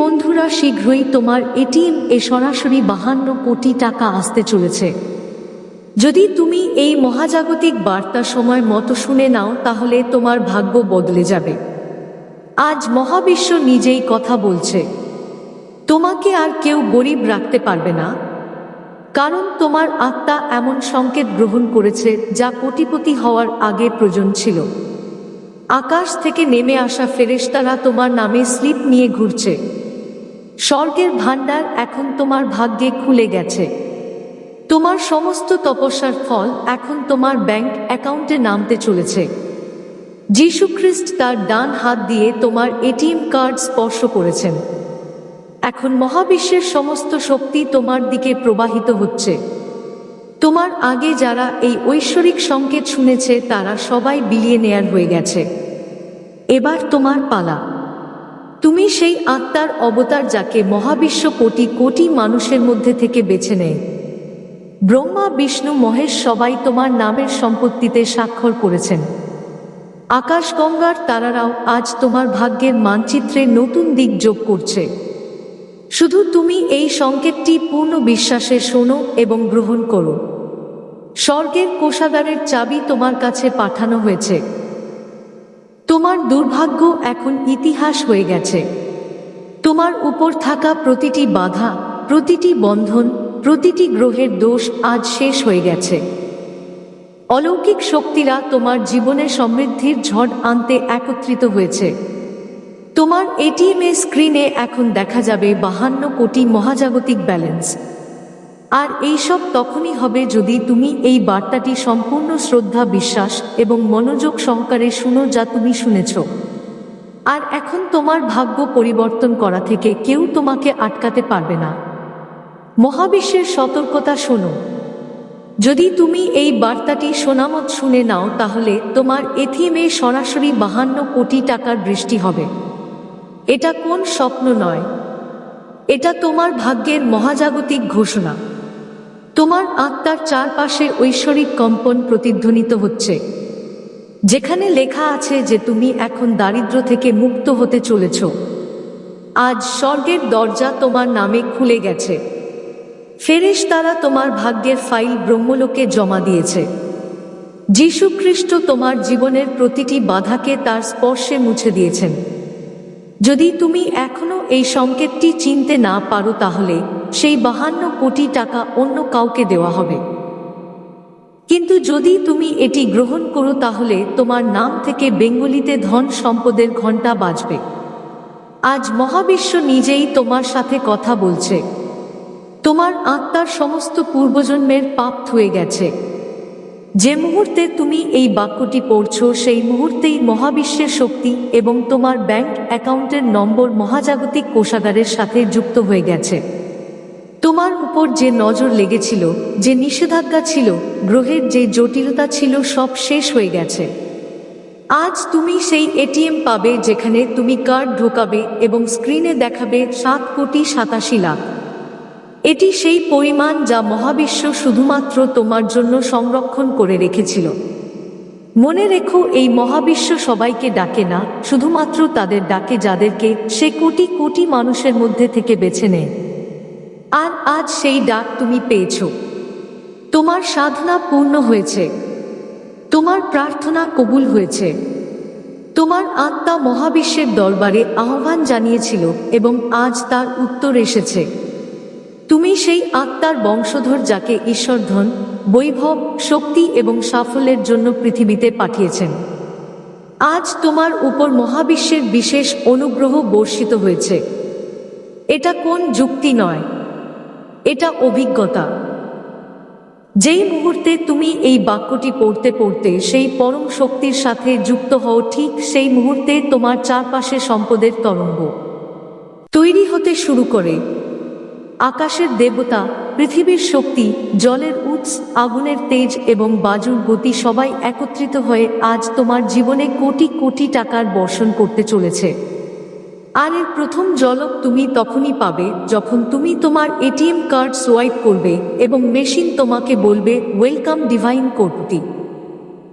বন্ধুরা, শীঘ্রই তোমার এটিএম এ সরাসরি বাহান্ন কোটি টাকা আসতে চলেছে। যদি তুমি এই মহাজাগতিক বার্তা সময় মতো শুনে নাও, তাহলে তোমার ভাগ্য বদলে যাবে। আজ মহাবিশ্ব নিজেই কথা বলছে। তোমাকে আর কেউ গরিব রাখতে পারবে না। কারণ তোমার আত্মা এমন সংকেত গ্রহণ করেছে, যা কোটিপতি হওয়ার আগে প্রয়োজন ছিল। আকাশ থেকে নেমে আসা ফেরেশতারা তোমার নামে স্লিপ নিয়ে ঘুরছে। স্বর্গের ভাণ্ডার এখন তোমার ভাগ্যে খুলে গেছে। তোমার সমস্ত তপস্যার ফল এখন তোমার ব্যাংক অ্যাকাউন্টে নামতে চলেছে। যীশুখ্রিস্ট তার ডান হাত দিয়ে তোমার এটিএম কার্ড স্পর্শ করেছেন। এখন মহাবিশ্বের সমস্ত শক্তি তোমার দিকে প্রবাহিত হচ্ছে। তোমার আগে যারা এই ঐশ্বরিক সংকেত শুনেছে তারা সবাই বিলিয়ে নেয়ার হয়ে গেছে। এবার তোমার পালা। তুমি সেই আত্মার অবতার যাকে মহাবিশ্ব কোটি কোটি মানুষের মধ্যে থেকে বেছে নেয়। ব্রহ্মা, বিষ্ণু, মহেশ সবাই তোমার নামের সম্পত্তিতে স্বাক্ষর করেছেন। আকাশগঙ্গার তারারাও আজ তোমার ভাগ্যের মানচিত্রে নতুন দিক যোগ করছে। শুধু তুমি এই সংকেতটি পূর্ণ বিশ্বাসে শোনো এবং গ্রহণ করো। স্বর্গের কোষাগারের চাবি তোমার কাছে পাঠানো হয়েছে। তোমার দুর্ভাগ্য এখন ইতিহাস হয়ে গেছে। তোমার উপর থাকা প্রতিটি বাধা, প্রতিটি বন্ধন, প্রতিটি গ্রহের দোষ আজ শেষ হয়ে গেছে। অলৌকিক শক্তিরা তোমার জীবনে সমৃদ্ধির ঝড় আনতে একত্রিত হয়েছে। তোমার এটিএম স্ক্রিনে এখন দেখা যাবে বাহান্ন কোটি মহাজাগতিক ব্যালেন্স। আর এইসব তখনই হবে যদি তুমি এই বার্তাটি সম্পূর্ণ শ্রদ্ধা, বিশ্বাস এবং মনোযোগ সহকারে শুনো যা তুমি শুনেছ। আর এখন তোমার ভাগ্য পরিবর্তন করা থেকে কেউ তোমাকে আটকাতে পারবে না। মহাবিশ্বের সতর্কতা শোনো। যদি তুমি এই বার্তাটি সোনামত শুনে নাও, তাহলে তোমার এথিমে সরাসরি বাহান্ন কোটি টাকার বৃষ্টি হবে। এটা কোন স্বপ্ন নয়। এটা তোমার ভাগ্যের মহাজাগতিক ঘোষণা। তোমার আত্মার চারপাশে ঐশ্বরিক কম্পন প্রতিধ্বনিত হচ্ছে। যেখানে লেখা আছে যে তুমি এখন দারিদ্র থেকে মুক্ত হতে চলেছ। আজ স্বর্গের দরজা তোমার নামে খুলে গেছে। ফেরেশ তারা তোমার ভাগ্যের ফাইল ব্রহ্মলোকে জমা দিয়েছে। যীশুখ্রিস্ট তোমার জীবনের প্রতিটি বাধাকে তার স্পর্শে মুছে দিয়েছেন। যদি তুমি এখনও এই সংকেতটি চিনতে না পারো তাহলে সেই বাহান্ন কোটি টাকা অন্য কাউকে দেওয়া হবে। কিন্তু যদি তুমি এটি গ্রহণ করো তাহলে তোমার নাম থেকে বেঙ্গলিতে ধন সম্পদের ঘণ্টা বাজবে। আজ মহাবিশ্ব নিজেই তোমার সাথে কথা বলছে। তোমার আত্মার সমস্ত পূর্বজন্মের পাপ থুয়ে গেছে। যে মুহূর্তে তুমি এই বাক্যটি পড়ছো, সেই মুহূর্তেই মহাবিশ্বের শক্তি এবং তোমার ব্যাংক অ্যাকাউন্টের নম্বর মহাজাগতিক কোষাগারের সাথে যুক্ত হয়ে গেছে। তোমার উপর যে নজর লেগেছিল, যে নিষেধাজ্ঞা ছিল, গ্রহের যে জটিলতা ছিল, সব শেষ হয়ে গেছে। আজ তুমি সেই এটিএম পাবে যেখানে তুমি কার্ড ঢোকাবে এবং স্ক্রিনে দেখাবে সাত কোটি সাতাশি লাখ। এটি সেই পরিমাণ যা মহাবিশ্ব শুধুমাত্র তোমার জন্য সংরক্ষণ করে রেখেছিল। মনে রেখো, এই মহাবিশ্ব সবাইকে ডাকে না, শুধুমাত্র তাদের ডাকে যাদেরকে সে কোটি কোটি মানুষের মধ্যে থেকে বেছে নেয়। আর আজ সেই ডাক তুমি পেয়েছ। তোমার সাধনা পূর্ণ হয়েছে। তোমার প্রার্থনা কবুল হয়েছে। তোমার আত্মা মহাবিশ্বের দরবারে আহ্বান জানিয়েছিল এবং আজ তার উত্তর এসেছে। তুমি সেই আত্মার বংশধর যাকে ঈশ্বরধন, বৈভব, শক্তি এবং সাফল্যের জন্য পৃথিবীতে পাঠিয়েছেন। আজ তোমার উপর মহাবিশ্বের বিশেষ অনুগ্রহ বর্ষিত হয়েছে। এটা কোন যুক্তি নয়, এটা অভিজ্ঞতা। যেই মুহূর্তে তুমি এই বাক্যটি পড়তে পড়তে সেই পরম শক্তির সাথে যুক্ত হও, ঠিক সেই মুহূর্তে তোমার চারপাশে সম্পদের তরঙ্গ তৈরি হতে শুরু করে। আকাশের দেবতা, পৃথিবীর শক্তি, জলের উৎস, আগুনের তেজ এবং বাজুর গতি সবাই একত্রিত হয়ে আজ তোমার জীবনে কোটি কোটি টাকার বর্ষণ করতে চলেছে। আর এর প্রথম জলক তুমি তখনই পাবে যখন তুমি তোমার এটিএম কার্ড সোয়াইপ করবে এবং মেশিন তোমাকে বলবে, ওয়েলকাম ডিভাইন কোডটি।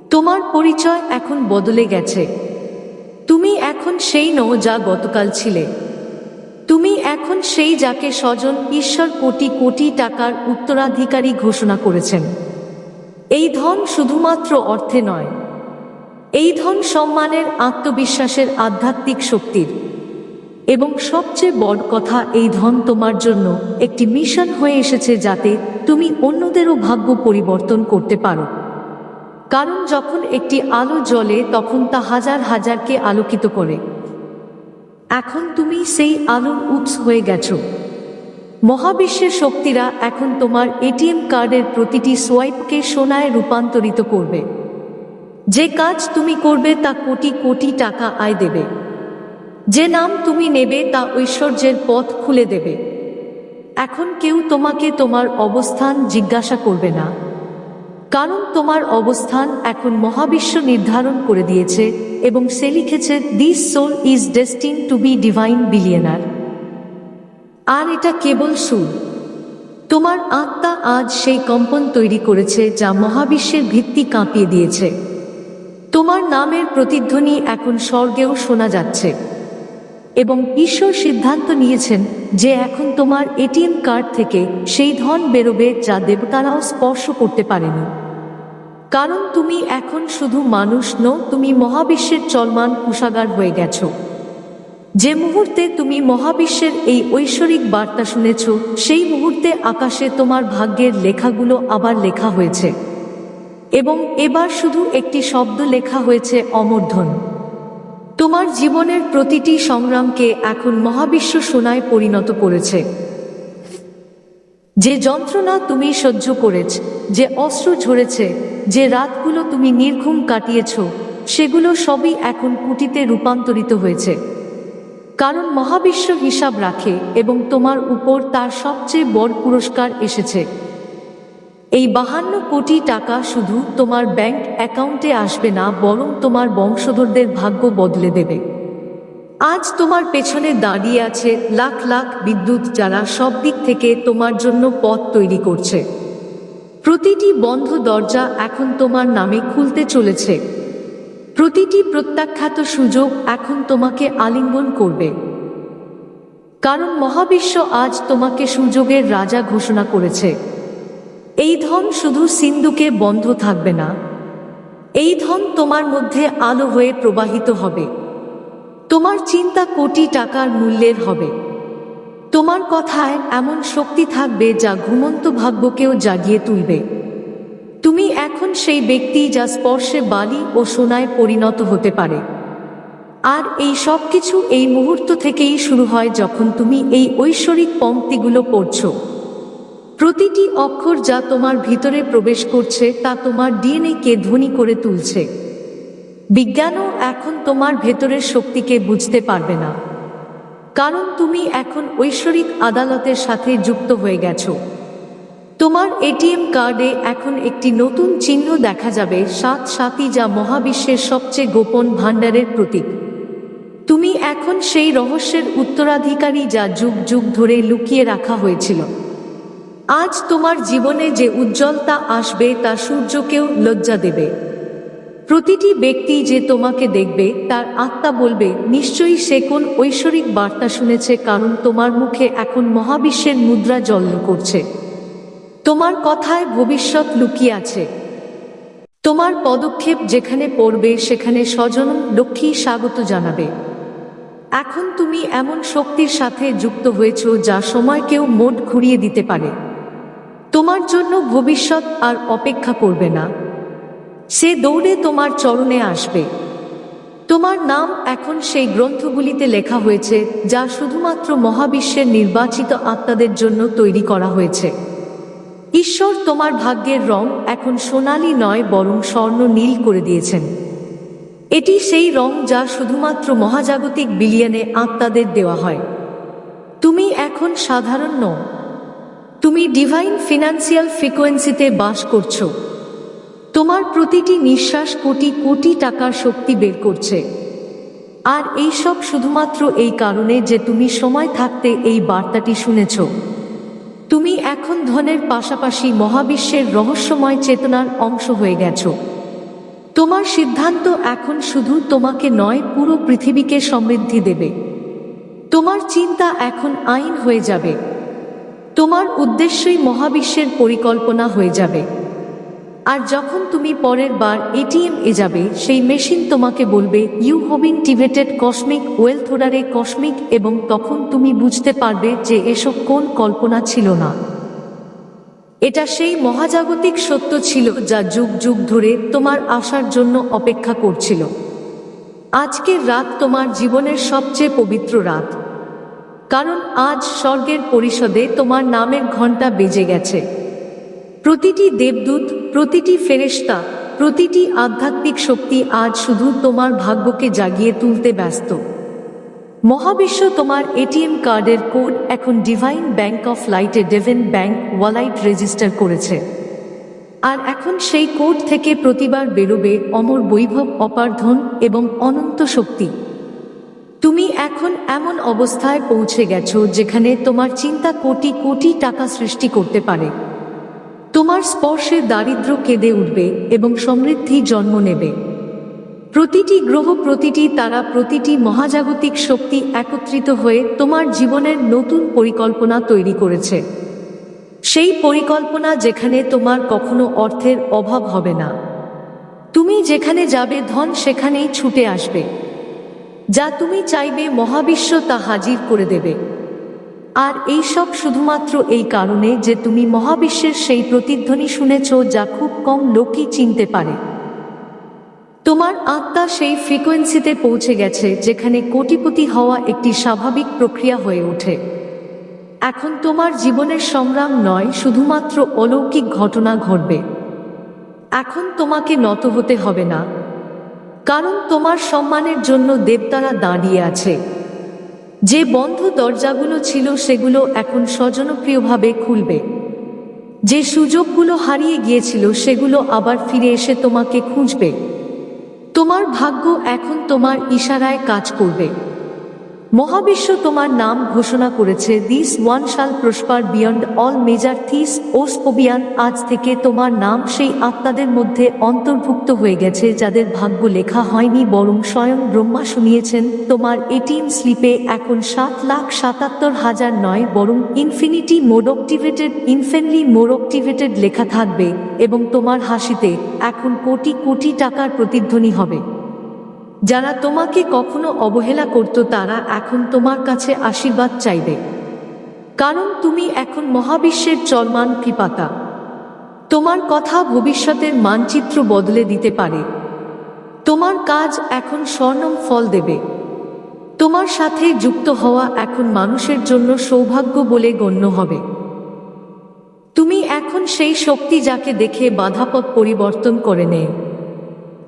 তোমার পরিচয় এখন বদলে গেছে। তুমি এখন সেই নও যা গতকাল ছিলে। তুমি এখন সেই যাকে স্বজন ঈশ্বর কোটি কোটি টাকার উত্তরাধিকারী ঘোষণা করেছেন। এই ধন শুধুমাত্র অর্থে নয়, এই ধন সম্মানের আত্মবিশ্বাসের আধ্যাত্মিক শক্তির। এবং সবচেয়ে বড় কথা, এই ধন তোমার জন্য একটি মিশন হয়ে এসেছে যাতে তুমি অন্যদেরও ভাগ্য পরিবর্তন করতে পারো। কারণ যখন একটি আলো জ্বলে, তখন তা হাজার হাজারকে আলোকিত করে। এখন তুমি সেই আলোর উৎস হয়ে গেছো। মহাবিশ্বের শক্তিরা এখন তোমার এটিএম কার্ডের প্রতিটি সোয়াইপকে সোনায় রূপান্তরিত করবে। যে কাজ তুমি করবে তা কোটি কোটি টাকা আয় দেবে। যে নাম তুমি নেবে তা ঐশ্বর্যের পথ খুলে দেবে। এখন কেউ তোমাকে তোমার অবস্থান জিজ্ঞাসা করবে না। কারণ তোমার অবস্থান এখন মহাবিশ্ব নির্ধারণ করে দিয়েছে এবং সে লিখেছে this soul is destined to be divine billionaire আর এটা কেবল সুর। তোমার আত্মা আজ সেই কম্পন তৈরি করেছে যা মহাবিশ্বের ভিত্তি কাঁপিয়ে দিয়েছে। তোমার নামের প্রতিধ্বনি এখন স্বর্গেও শোনা যাচ্ছে। এবং ঈশ্বর সিদ্ধান্ত নিয়েছেন যে এখন তোমার এটিএম কার্ড থেকে সেই ধন বেরোবে যা দেবতারাও স্পর্শ করতে পারেনি। কারণ তুমি এখন শুধু মানুষ নো তুমি মহাবিশ্বের চলমান কুষাগার হয়ে গেছ। যে মুহূর্তে তুমি মহাবিশ্বের এই ঐশ্বরিক বার্তা শুনেছ, সেই মুহূর্তে আকাশে তোমার ভাগ্যের লেখাগুলো আবার লেখা হয়েছে। এবং এবার শুধু একটি শব্দ লেখা হয়েছে, অমর্ধন। তোমার জীবনের প্রতিটি সংগ্রামকে এখন মহাবিশ্ব সোনায় পরিণত করেছে। যে যন্ত্রণা তুমি সহ্য করেছ, যে অস্ত্র ঝরেছে, যে রাতগুলো তুমি নির্ঘুম কাটিয়েছ, সেগুলো সবই এখন কুটিতে রূপান্তরিত হয়েছে। কারণ মহাবিশ্ব হিসাব রাখে এবং তোমার উপর তার সবচেয়ে বড় পুরস্কার এসেছে। এই বাহান্ন কোটি টাকা শুধু তোমার ব্যাংক অ্যাকাউন্টে আসবে না, বরং তোমার বংশধরদের ভাগ্য বদলে দেবে। আজ তোমার পেছনে দাঁড়িয়ে আছে লাখ লাখ বিদ্যুৎ যারা সব দিক থেকে তোমার জন্য পথ তৈরি করছে। প্রতিটি বন্ধ দরজা এখন তোমার নামে খুলতে চলেছে। প্রতিটি প্রত্যাখ্যাত সুযোগ এখন তোমাকে আলিঙ্গন করবে। কারণ মহাবিশ্ব আজ তোমাকে সুযোগের রাজা ঘোষণা করেছে। এই ধন শুধু সিন্ধুকে বন্ধ থাকবে না। এই ধন তোমার মধ্যে আলো হয়ে প্রবাহিত হবে। তোমার চিন্তা কোটি টাকার মূল্যের হবে। তোমার কথায় এমন শক্তি থাকবে যা ঘুমন্ত ভাগ্যকেও জাগিয়ে তুলবে। তুমি এখন সেই ব্যক্তি যা স্পর্শে বালি ও সোনায় পরিণত হতে পারে। আর এই সব কিছু এই মুহূর্ত থেকেই শুরু হয় যখন তুমি এই ঐশ্বরিক পংক্তিগুলো পড়ছ। প্রতিটি অক্ষর যা তোমার ভিতরে প্রবেশ করছে তা তোমার ডিএনএ কে ধ্বনি করে তুলছে। বিজ্ঞানও এখন তোমার ভেতরের শক্তিকে বুঝতে পারবে না। কারণ তুমি এখন ঐশ্বরিক আদালতের সাথে যুক্ত হয়ে গেছো। তোমার এটিএম কার্ডে এখন একটি নতুন চিহ্ন দেখা যাবে, সাত সাতই যা মহাবিশ্বের সবচেয়ে গোপন ভাণ্ডারের প্রতীক। তুমি এখন সেই রহস্যের উত্তরাধিকারী যা যুগ যুগ ধরে লুকিয়ে রাখা হয়েছিল। আজ তোমার জীবনে যে উজ্জ্বলতা আসবে, তা সূর্যকেও লজ্জা দেবে। প্রতিটি ব্যক্তি যে তোমাকে দেখবে, তার আত্মা বলবে, নিশ্চয়ই সে কোন ঐশ্বরিক বার্তা শুনেছে, কারণ তোমার মুখে এখন মহাবিশ্বের মুদ্রা জল্ল করছে। তোমার কথায় ভবিষ্যৎ লুকিয়ে আছে। তোমার পদক্ষেপ যেখানে পড়বে, সেখানে স্বজন লক্ষ্মী স্বাগত জানাবে। এখন তুমি এমন শক্তির সাথে যুক্ত হয়েছ, যা সময়কেও মোট ঘুরিয়ে দিতে পারে। তোমার জন্য ভবিষ্যৎ আর অপেক্ষা করবে না। সে দৌড়ে তোমার চরণে আসবে। তোমার নাম এখন সেই গ্রন্থগুলিতে লেখা হয়েছে, যা শুধুমাত্র মহাবিশ্বের নির্বাচিত আত্মাদের জন্য তৈরি করা হয়েছে। ঈশ্বর তোমার ভাগ্যের রং এখন সোনালি নয়, বরং স্বর্ণ নীল করে দিয়েছেন। এটি সেই রং যা শুধুমাত্র মহাজাগতিক বিলিয়নে আত্মাদের দেওয়া হয়। তুমি এখন সাধারণ নও। তুমি ডিভাইন ফিনান্সিয়াল ফ্রিকোয়েন্সিতে বাস করছ। তোমার প্রতিটি নিঃশ্বাস কোটি কোটি টাকার শক্তি বের করছে। আর এই সব শুধুমাত্র এই কারণে যে তুমি সময় থাকতে এই বার্তাটি শুনেছ। তুমি এখন ধনের পাশাপাশি মহাবিশ্বের রহস্যময় চেতনার অংশ হয়ে গেছো। তোমার সিদ্ধান্ত এখন শুধু তোমাকে নয়, পুরো পৃথিবীকে সমৃদ্ধি দেবে। তোমার চিন্তা এখন আইন হয়ে যাবে। তোমার উদ্দেশ্যই মহাবিশ্বের পরিকল্পনা হয়ে যাবে। আর যখন তুমি পরের বার এটিএম এ যাবে, সেই মেশিন তোমাকে বলবে, you have been activated cosmic wealth holder cosmic, এবং তখন তুমি বুঝতে পারবে যে এসব কোন কল্পনা ছিল না। এটা সেই মহাজাগতিক সত্য ছিল যা যুগ যুগ ধরে তোমার আসার জন্য অপেক্ষা করছিল। আজকের রাত তোমার জীবনের সবচেয়ে পবিত্র রাত। কারণ আজ স্বর্গের পরিষদে তোমার নামের ঘণ্টা বেজে গেছে। প্রতিটি দেবদূত প্রতিটি ফেরেশতা, প্রতিটি আধ্যাত্মিক শক্তি আজ শুধু তোমার ভাগ্যকে জাগিয়ে তুলতে ব্যস্ত। মহাবিশ্ব তোমার এটিএম কার্ডের কোড এখন ডিভাইন ব্যাংক অফ লাইটে ডেভেন ব্যাংক ওয়ালাইট রেজিস্টার করেছে। আর এখন সেই কোড থেকে প্রতিবার বেরোবে অমর বৈভব, অপার্ধন এবং অনন্ত শক্তি। তুমি এখন এমন অবস্থায় পৌঁছে গেছো যেখানে তোমার চিন্তা কোটি কোটি টাকা সৃষ্টি করতে পারে। তোমার স্পর্শে দারিদ্র কেঁদে উঠবে এবং সমৃদ্ধি জন্ম নেবে। প্রতিটি গ্রহ, প্রতিটি তারা, প্রতিটি মহাজাগতিক শক্তি একত্রিত হয়ে তোমার জীবনের নতুন পরিকল্পনা তৈরি করেছে। সেই পরিকল্পনা যেখানে তোমার কখনো অর্থের অভাব হবে না। তুমি যেখানে যাবে, ধন সেখানেই ছুটে আসবে। যা তুমি চাইবে, মহাবিশ্ব তা হাজির করে দেবে। আর এই সব শুধুমাত্র এই কারণে যে তুমি মহাবিশ্বের সেই প্রতিধ্বনি শুনেছ যা খুব কম লোকই চিনতে পারে। তোমার আত্মা সেই ফ্রিকোয়েন্সিতে পৌঁছে গেছে, যেখানে কোটিপতি হওয়া একটি স্বাভাবিক প্রক্রিয়া হয়ে ওঠে। এখন তোমার জীবনের সংগ্রাম নয়, শুধুমাত্র অলৌকিক ঘটনা ঘটবে। এখন তোমাকে নত হতে হবে না। কারণ তোমার সম্মানের জন্য দেবতারা দাঁড়িয়ে আছে। যে বন্ধ দরজাগুলো ছিল সেগুলো এখন স্বজনপ্রিয়ভাবে খুলবে। যে সুযোগগুলো হারিয়ে গিয়েছিল সেগুলো আবার ফিরে এসে তোমাকে খুঁজবে। তোমার ভাগ্য এখন তোমার ইশারায় কাজ করবে। মহাবিশ্ব তোমার নাম ঘোষণা করেছে। This one shall prosper beyond all measure this ওসপোবিয়ান আজ থেকে তোমার নাম সেই আত্মাদের মধ্যে অন্তর্ভুক্ত হয়ে গেছে, যাদের ভাগ্য লেখা হয়নি, বরং স্বয়ং ব্রহ্মা শুনিয়েছেন, তোমার এটিএম স্লিপে এখন সাত লাখ সাতাত্তর হাজার নয়, বরং ইনফিনিটি মোডক্টিভেটেড ইনফেনলি মোডক্টিভেটেড লেখা থাকবে, এবং তোমার হাসিতে এখন কোটি কোটি টাকার প্রতিধ্বনি হবে। যারা তোমাকে কখনো অবহেলা করত, তারা এখন তোমার কাছে আশীর্বাদ চাইবে। কারণ তুমি এখন মহাবিশ্বের চলমান কৃপাতা। তোমার কথা ভবিষ্যতের মানচিত্র বদলে দিতে পারে। তোমার কাজ এখন স্বর্ণম ফল দেবে। তোমার সাথে যুক্ত হওয়া এখন মানুষের জন্য সৌভাগ্য বলে গণ্য হবে। তুমি এখন সেই শক্তি যাকে দেখে বাধাপথ পরিবর্তন করে নেয়।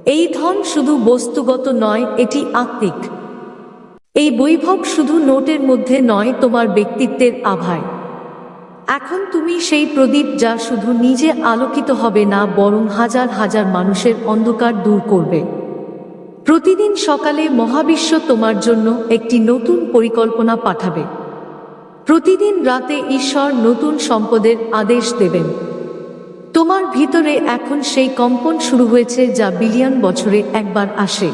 এই ধন শুধু বস্তুগত নয়, এটি আত্মিক। এই বৈভব শুধু নোটের মধ্যে নয়, তোমার ব্যক্তিত্বের আভায়। এখন তুমি সেই প্রদীপ যা শুধু নিজে আলোকিত হবে না, বরং হাজার হাজার মানুষের অন্ধকার দূর করবে। প্রতিদিন সকালে মহাবিশ্ব তোমার জন্য একটি নতুন পরিকল্পনা পাঠাবে। প্রতিদিন রাতে ঈশ্বর নতুন সম্পদের আদেশ দেবেন। তোমার ভিতরে এখন সেই কম্পন শুরু হয়েছে যা বিলিয়ন বছরে একবার আসে।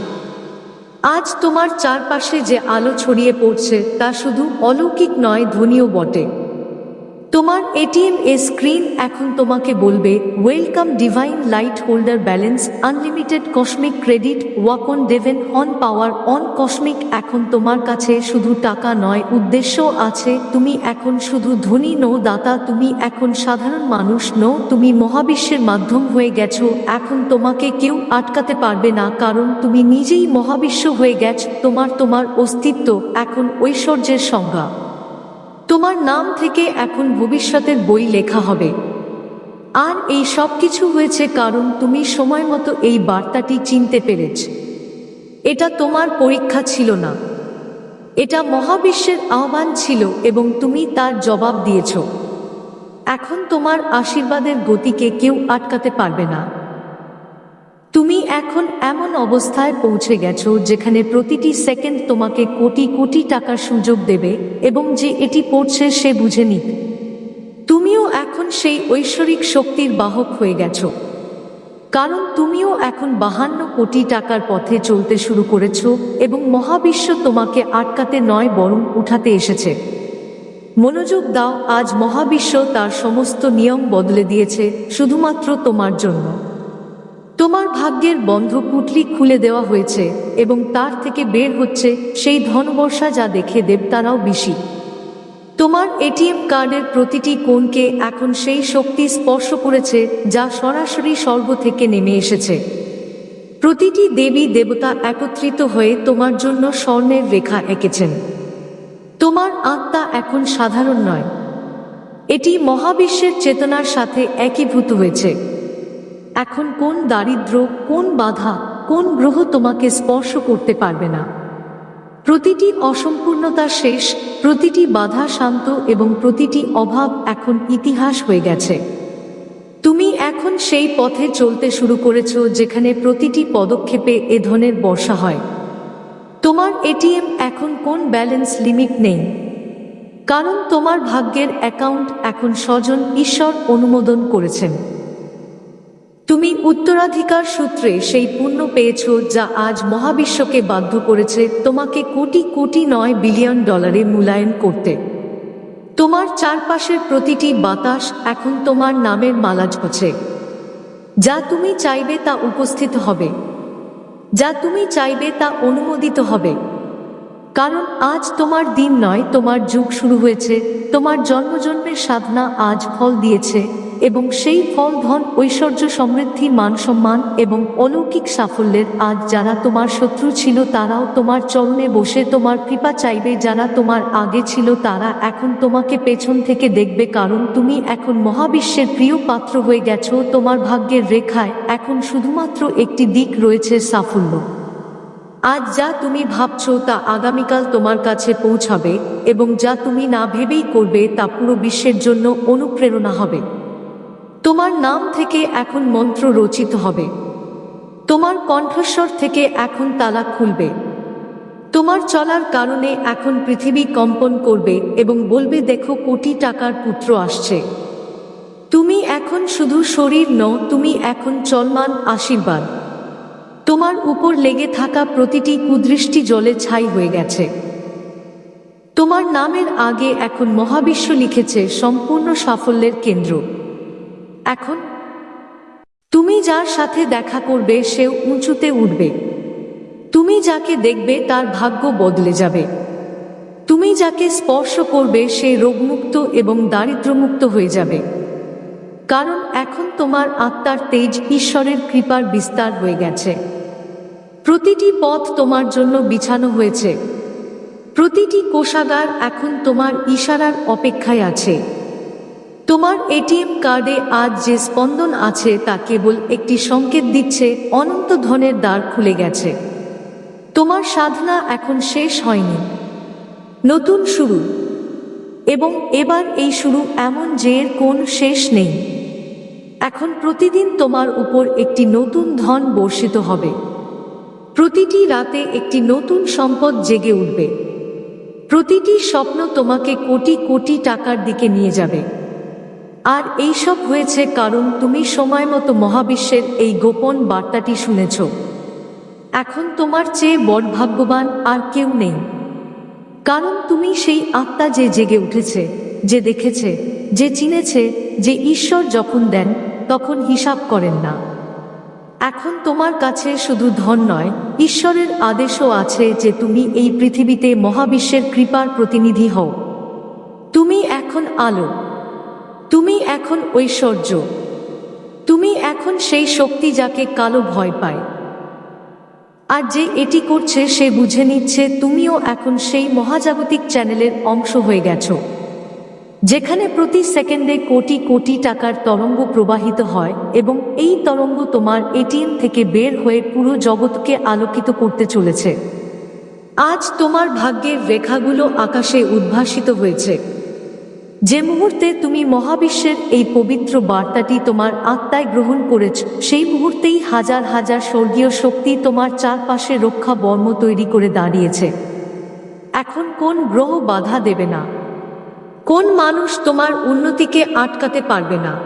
আজ তোমার চারপাশে যে আলো ছড়িয়ে পড়ছে তা শুধু অলৌকিক নয় ধ্বনিও বটে। তোমার এটিএম এ স্ক্রিন এখন তোমাকে বলবে welcome divine light holder balance unlimited cosmic credit walk on ডেভেন on power on cosmic এখন তোমার কাছে শুধু টাকা নয়, উদ্দেশ্য আছে, তুমি এখন শুধু ধনী নো দাতা, তুমি এখন সাধারণ মানুষ নো তুমি মহাবিশ্বের মাধ্যম হয়ে গেছো, এখন তোমাকে কেউ আটকাতে পারবে না, কারণ তুমি নিজেই মহাবিশ্ব হয়ে গেছ, তোমার তোমার অস্তিত্ব, এখন ঐশ্বর্যের সংজ্ঞা। তোমার নাম থেকে এখন ভবিষ্যতের বই লেখা হবে। আর এই সব কিছু হয়েছে কারণ তুমি সময় মতো এই বার্তাটি চিনতে পেরেছ। এটা তোমার পরীক্ষা ছিল না। এটা মহাবিশ্বের আহ্বান ছিল এবং তুমি তার জবাব দিয়েছ। এখন তোমার আশীর্বাদের গতিকে কেউ আটকাতে পারবে না। তুমি এখন এমন অবস্থায় পৌঁছে গেছো যেখানে প্রতিটি সেকেন্ড তোমাকে কোটি কোটি টাকার সুযোগ দেবে এবং যে এটি পড়ছে সে বুঝে নিক। তুমিও এখন সেই ঐশ্বরিক শক্তির বাহক হয়ে গেছো। কারণ তুমিও এখন বাহান্ন কোটি টাকার পথে চলতে শুরু করেছ এবং মহাবিশ্ব তোমাকে আটকাতে নয়, বরং উঠাতে এসেছে। মনোযোগ দাও, আজ মহাবিশ্ব তার সমস্ত নিয়ম বদলে দিয়েছে, শুধুমাত্র তোমার জন্য। তোমার ভাগ্যের বন্ধ পুটলি খুলে দেওয়া হয়েছে এবং তার থেকে বের হচ্ছে সেই ধনবর্ষা যা দেখে দেবতারাও বেশি। তোমার এটিএম কার্ডের প্রতিটি কোণকে এখন সেই শক্তি স্পর্শ করেছে যা সরাসরি স্বর্গ থেকে নেমে এসেছে। প্রতিটি দেবী দেবতা একত্রিত হয়ে তোমার জন্য স্বর্ণের রেখা এঁকেছেন। তোমার আত্মা এখন সাধারণ নয়। এটি মহাবিশ্বের চেতনার সাথে একীভূত হয়েছে। এখন কোন দারিদ্র কোন বাধা, কোন গ্রহ তোমাকে স্পর্শ করতে পারবে না। প্রতিটি অসম্পূর্ণতা শেষ, প্রতিটি বাধা শান্ত এবং প্রতিটি অভাব এখন ইতিহাস হয়ে গেছে। তুমি এখন সেই পথে চলতে শুরু করেছ যেখানে প্রতিটি পদক্ষেপে এ ধনের বর্ষা হয়। তোমার এটিএম এখন কোন ব্যালেন্স লিমিট নেই। কারণ তোমার ভাগ্যের অ্যাকাউন্ট এখন স্বজন ঈশ্বর অনুমোদন করেছেন। তুমি উত্তরাধিকার সূত্রে সেই পুণ্য পেয়েছ যা আজ মহাবিশ্বকে বাধ্য করেছে তোমাকে কোটি কোটি নয় বিলিয়ন ডলারে মূল্যায়ন করতে। তোমার চারপাশের প্রতিটি বাতাস এখন তোমার নামের মালা ঝরছে যা তুমি চাইবে তা উপস্থিত হবে। যা তুমি চাইবে তা অনুমোদিত হবে। কারণ আজ তোমার দিন নয়, তোমার যুগ শুরু হয়েছে, তোমার জন্মজন্মের সাধনা আজ ফল দিয়েছে। এবং সেই ফল, ধন, ঐশ্বর্য সমৃদ্ধি, মান সম্মান এবং অলৌকিক সাফল্যের আজ যারা তোমার শত্রু ছিল, তারাও তোমার চরণে বসে তোমার কৃপা চাইবে। যারা তোমার আগে ছিল, তারা এখন তোমাকে পেছন থেকে দেখবে, কারণ তুমি এখন মহাবিশ্বের প্রিয় পাত্র হয়ে গেছো। তোমার ভাগ্যের রেখায় এখন শুধুমাত্র একটি দিক রয়েছে, সাফল্য। আজ যা তুমি ভাবছ, তা আগামীকাল তোমার কাছে পৌঁছাবে এবং যা তুমি না ভেবেই করবে, তা পুরো বিশ্বের জন্য অনুপ্রেরণা হবে। তোমার নাম থেকে এখন মন্ত্র রচিত হবে। তোমার কণ্ঠস্বর থেকে এখন তালা খুলবে। তোমার চলার কারণে এখন পৃথিবী কম্পন করবে এবং বলবে, দেখো, কোটি টাকার পুত্র আসছে। তুমি এখন শুধু শরীর ন তুমি এখন চলমান আশীর্বাদ। তোমার উপর লেগে থাকা প্রতিটি কুদৃষ্টি জলে ছাই হয়ে গেছে। তোমার নামের আগে এখন মহাবিশ্ব লিখেছে, সম্পূর্ণ সাফল্যের কেন্দ্র। এখন? তুমি যার সাথে দেখা করবে, সেও উঁচুতে উঠবে। তুমি যাকে দেখবে, তার ভাগ্য বদলে যাবে। তুমি যাকে স্পর্শ করবে, সে রোগমুক্ত এবং দারিদ্রমুক্ত হয়ে যাবে। কারণ এখন তোমার আত্মার তেজ ঈশ্বরের কৃপার বিস্তার হয়ে গেছে। প্রতিটি পথ তোমার জন্য বিছানো হয়েছে। প্রতিটি কোষাগার এখন তোমার ইশারার অপেক্ষায় আছে। তোমার এটিএম কার্ডে আজ যে স্পন্দন আছে তা কেবল একটি সংকেত দিচ্ছে, অনন্ত ধনের দ্বার খুলে গেছে। তোমার সাধনা এখন শেষ হয়নি। নতুন শুরু। এবং এবার এই শুরু এমন যে এর কোন শেষ নেই। এখন প্রতিদিন তোমার উপর একটি নতুন ধন বর্ষিত হবে। প্রতিটি রাতে একটি নতুন সম্পদ জেগে উঠবে। প্রতিটি স্বপ্ন তোমাকে কোটি কোটি টাকার দিকে নিয়ে যাবে। আর এইসব হয়েছে কারণ তুমি সময় মতো মহাবিশ্বের এই গোপন বার্তাটি শুনেছ। এখন তোমার চেয়ে বড় ভাগ্যবান আর কেউ নেই। কারণ তুমি সেই আত্মা যে জেগে উঠেছে, যে দেখেছে, যে চিনেছে, যে ঈশ্বর যখন দেন, তখন হিসাব করেন না। এখন তোমার কাছে শুধু ধন নয়, ঈশ্বরের আদেশও আছে যে তুমি এই পৃথিবীতে মহাবিশ্বের কৃপার প্রতিনিধি হও। তুমি এখন আলো তুমি এখন ঐশ্বর্য। তুমি এখন সেই শক্তি যাকে কালো ভয় পায়। আর যে এটি করছে, সে বুঝে নিচ্ছে, তুমিও এখন সেই মহাজাগতিক চ্যানেলের অংশ হয়ে গেছো, যেখানে প্রতি সেকেন্ডে কোটি কোটি টাকার তরঙ্গ প্রবাহিত হয় এবং এই তরঙ্গ তোমার এটিএম থেকে বের হয়ে পুরো জগৎকে আলোকিত করতে চলেছে। আজ তোমার ভাগ্যের রেখাগুলো আকাশে উদ্ভাসিত হয়েছে। যে মুহূর্তে তুমি মহাবিশ্বের এই পবিত্র বার্তাটি তোমার আত্মায় গ্রহণ করেছ, সেই মুহূর্তেই হাজার হাজার স্বর্গীয় শক্তি তোমার চারপাশে রক্ষা বর্ম তৈরি করে দাঁড়িয়েছে। এখন কোন গ্রহ বাধা দেবে না? কোন মানুষ তোমার উন্নতিকে আটকাতে পারবে না?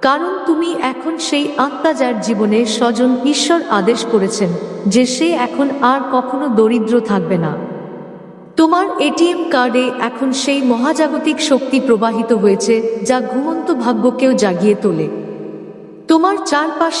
কারণ তুমি এখন সেই আত্মা যার জীবনে স্বজন ঈশ্বর আদেশ করেছেন, যে সে এখন আর কখনো দরিদ্র থাকবে না। তোমার এটিএম কার্ডে এখন সেই মহাজাগতিক শক্তি প্রবাহিত হয়েছে যা ঘুমন্ত ভাগ্যকেও জাগিয়ে তোলে। তোমার চারপাশে